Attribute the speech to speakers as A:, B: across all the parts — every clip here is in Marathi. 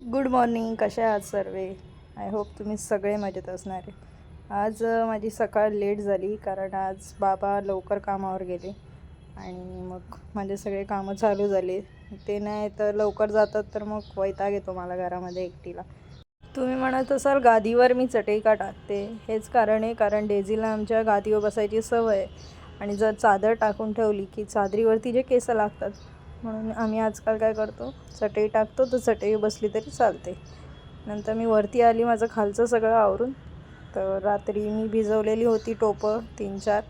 A: गुड मॉर्निंग कशा आहात सर्वे? आय होप तुम्ही सगळे मजेत असणार आहे. आज माझी सकाळ लेट झाली कारण आज बाबा लवकर कामावर गेले आणि मग माझे सगळे कामं चालू झाले. ते नाही तर लवकर जातात तर मग वैताग येतो मला घरामध्ये एकटीला. तुम्ही म्हणत असाल गादीवर मी चटई का टाकते हेच कारण आहे कारण डेझीला आमच्या गादीवर बसायची सवय आहे. आणि जर चादर टाकून ठेवली की चादरीवरती जे केस लागतात म्हणून आम्ही आजकाल काय करतो चटई टाकतो तर चटई बसली तरी चालते. नंतर मी वरती आली माझं खालचं सगळं आवरून. तर रात्री मी भिजवलेली होती टोपं तीन चार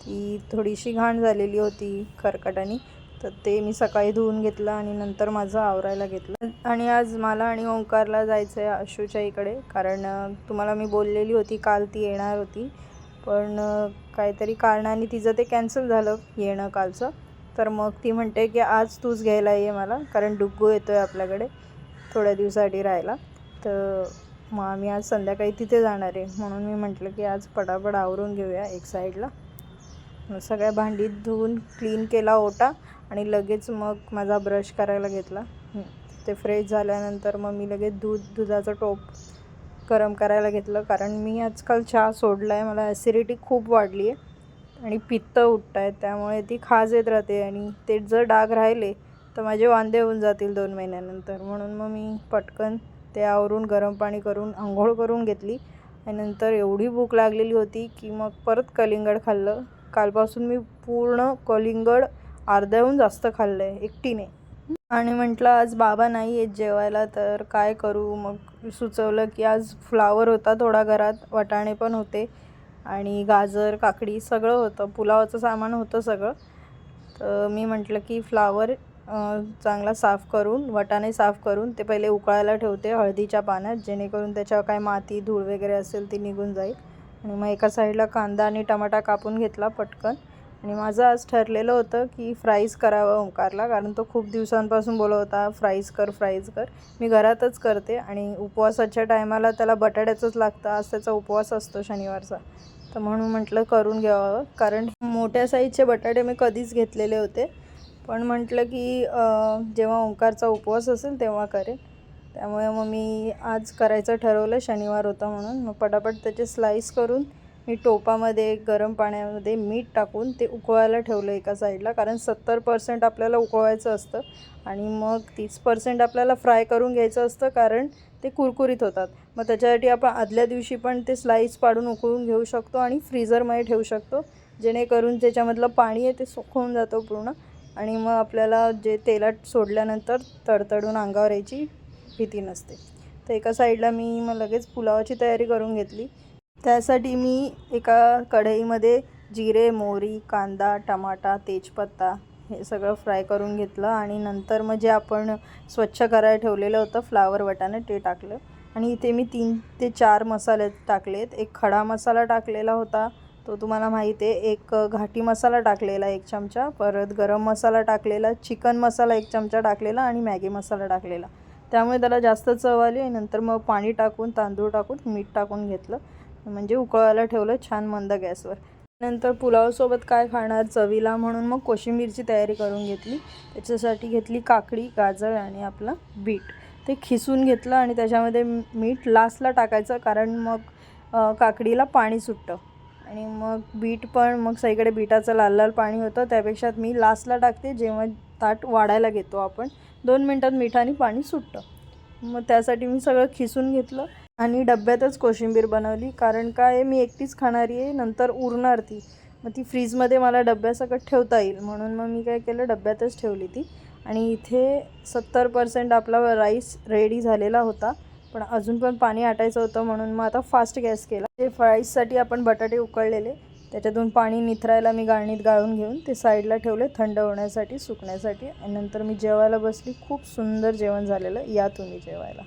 A: ती थोडीशी घाण झालेली होती खरकटाने. तर ते मी सकाळी धुवून घेतलं आणि नंतर माझं आवरायला घेतलं. आणि आज मला आणि ओंकारला जायचं आहे आशूच्या इकडे. कारण तुम्हाला मी बोललेली होती काल ती येणार होती. पण काहीतरी कारणाने तिचं ते कॅन्सल झालं येणं कालचं. तर मग ती म्हणते की आज तूच घ्यायला ये मला कारण डुग्गू येतो आहे आपल्याकडे थोड्या दिवसासाठी राहायला. तर मग आम्ही आज संध्याकाळी तिथे जाणार आहे. म्हणून मी म्हटलं की आज पटापट आवरून घेऊया एक साईडला. मग सगळ्या भांडी धुवून क्लीन केला ओटा आणि लगेच मग माझा ब्रश करायला घेतला. ते फ्रेश झाल्यानंतर मग मी लगेच दूध दुधाचं टोप गरम करायला घेतलं. कारण मी आजकाल चहा सोडला आहे मला ॲसिडिटी खूप वाढली आहे आणि पित्त उठत आहेत त्यामुळे ती खाज येत राहते आणि ते जर डाग राहिले तर माझे वांदे होऊन जातील दोन महिन्यानंतर. म्हणून मग मी पटकन ते आवरून गरम पाणी करून आंघोळ करून घेतली आणि नंतर एवढी भूक लागलेली होती की मग परत कलिंगड खाल्लं. कालपासून मी पूर्ण कलिंगड अर्ध्याहून जास्त खाल्लं आहे एकटीने. आणि म्हटलं आज बाबा नाही आहेत जेवायला तर काय करू? मग सुचवलं की आज फ्लावर होता थोडा घरात वाटाणे पण होते. आणि गाजर काकडी सगळं होतं. पुलावाचं सामान होतं सगळं. तर मी म्हटलं की फ्लावर चांगला साफ करून वटाने साफ करून ते पहिले उकळायला ठेवते हळदीच्या पाण्यात जेणेकरून त्याच्यावर काय माती धूळ वगैरे असेल ती निघून जाईल. आणि मग एका साईडला कांदा आणि टमाटा कापून घेतला पटकन. आणि माझं आज ठरलेलं होतं की फ्राईज करावं ओंकारला कारण तो खूप दिवसांपासून बोलत होता फ्राईज कर फ्राईज कर. मी घरातच करते आणि उपवासाच्या टायमाला त्याला बटाट्याचंच लागतं आज त्याचा उपवास असतो शनिवारचा. तर म्हणून म्हटलं करून घ्यावं कारण मोठ्या साईजचे बटाटे मी कधीच घेतलेले होते. पण म्हटलं की जेव्हा ओंकारचा उपवास असेल तेव्हा करेन. त्यामुळे मग मी आज करायचं ठरवलं शनिवार होता म्हणून. मग पटापट त्याचे स्लाईस करून मी टोपामध्ये गरम पाण्यामध्ये मीठ टाकून ते उकळायला ठेवलं एका साईडला. कारण सत्तर पर्सेंट आपल्याला उकळवायचं असतं आणि मग तीस पर्सेंट आपल्याला फ्राय करून घ्यायचं असतं कारण ते कुरकुरीत होतात. मग त्याच्यासाठी आपण आदल्या दिवशी पण ते स्लाईस पाडून उकळून घेऊ शकतो आणि फ्रीझरमध्ये ठेवू शकतो. जेणेकरून त्याच्यामधलं पाणी आहे ते सुकवून जातं पूर्ण आणि मग आपल्याला जे तेलात सोडल्यानंतर तडतडून अंगावर यायची भीती नसते. तर एका साईडला मी मग लगेच पुलावाची तयारी करून घेतली. त्यासाठी मी एका कढईमध्ये जिरे मोहरी कांदा टमाटा तेजपत्ता हे सगळं फ्राय करून घेतलं आणि नंतर मग जे आपण स्वच्छ करायला ठेवलेलं होतं फ्लावर वटाणे ते टाकलं. आणि इथे मी तीन ते चार मसाले टाकलेत. एक खडा मसाला टाकलेला होता. तो तुम्हाला माहिती आहे. एक घाटी मसाला टाकलेला एक चमचा. परत गरम मसाला टाकलेला चिकन मसाला एक चमचा टाकलेला आणि मॅगी मसाला टाकलेला. त्यामुळे त्याला जास्त चव आली आणि नंतर मग पाणी टाकून तांदूळ टाकून मीठ टाकून घेतलं. म्हणजे उकळायला ठेवलं छान मंद गॅसवर. नंतर पुलावसोबत काय खाणार? चवीला म्हणून मग कोशिंबीरची तयारी करून घेतली. त्याच्यासाठी घेतली काकडी गाजर आणि आपलं बीट. ते खिसून घेतलं आणि त्याच्यामध्ये मीठ लास्टला टाकायचं कारण मग काकडीला पाणी सुटतं. आणि मग बीट पण मग सगळीकडे बीटाचं लाल लाल पाणी होतं. त्यापेक्षा मी लास्टला टाकते. जेव्हा ताट वाढायला घेतो आपण दोन मिनटात मिठाने पाणी सुटतं. मग त्यासाठी मी सगळं खिसून घेतलं. आणि डब्यातच कोशिंबीर बनवली. कारण काय मी एकटीच खाणारी आहे नंतर उरणार ती. मग ती फ्रीजमध्ये मला डब्यासकट ठेवता येईल. म्हणून मग मी काय केलं डब्यातच ठेवली ती. आणि इथे सत्तर पर्सेंट आपला राईस रेडी झालेला होता. पण अजून पण पाणी आटायचं होतं म्हणून मग आता फास्ट गॅस केला. ते फ्राईजसाठी आपण बटाटे उकळलेले. त्याच्यातून पाणी निथरायला मी गाळणीत गाळून घेऊन ते साईडला ठेवले थंड होण्यासाठी सुकण्यासाठी. आणि नंतर मी जेवायला बसली. खूप सुंदर जेवण झालेलं या तुम्ही जेवायला.